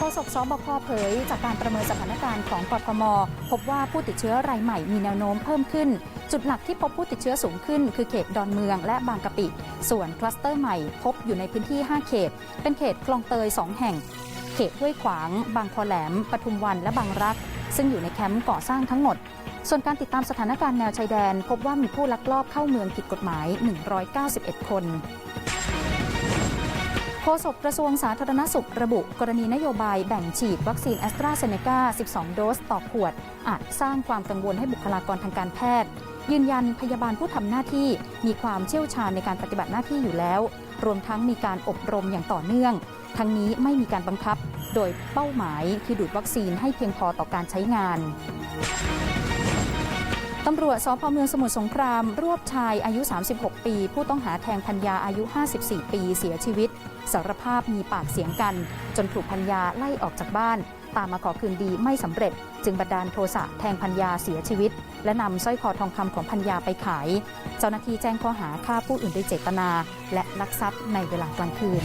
โฆษกสบคเผย จากการประเมินสถานการณ์ของกทม พบว่าผู้ติดเชื้อรายใหม่มีแนวโน้มเพิ่มขึ้น จุดหลักที่พบผู้ติดเชื้อสูงขึ้น คือเขตดอนเมืองและบางกะปิ ส่วนคลัสเตอร์ใหม่พบอยู่ในพื้นที่ 5 เขต เป็นเขตคลองเตย 2 แห่ง เขตห้วยขวาง บางคอแหลม ปทุมวันและบางรัก ซึ่งอยู่ในแคมป์ก่อสร้างทั้งหมด ส่วนการติดตามสถานการณ์แนวชายแดน พบว่ามีผู้ลักลอบเข้าเมืองผิดกฎหมาย 191 คน ฆษกกระทรวงสาธารณสุขระบุ กรณีนโยบายแบ่งฉีดวัคซีนแอสตราเซเนกา 12 โดสต่อขวด อาจสร้างความกังวลให้บุคลากรทางการแพทย์ ยืนยันพยาบาลผู้ทำหน้าที่มีความเชี่ยวชาญในการปฏิบัติหน้าที่อยู่แล้ว รวมทั้งมีการอบรมอย่างต่อเนื่อง ทั้งนี้ไม่มีการบังคับ โดยเป้าหมายคือดูดวัคซีนให้เพียงพอต่อการใช้งาน ตำรวจสพเมืองสมุทรสงคราม รวบชายอายุ 36 ปี ผู้ต้องหาแทงพัญญาอายุ 54 ปีเสียชีวิต สารภาพมีปากเสียงกัน จนถูกพัญญาไล่ออกจากบ้าน ตามมาขอคืนดีไม่สำเร็จ จึงบันดาลโทสะแทงพัญญาเสียชีวิต และนำสร้อยคอทองคำของพัญญาไปขาย เจ้าหน้าที่แจ้งข้อหาฆ่าผู้อื่นโดยเจตนา และลักทรัพย์ในเวลากลางคืน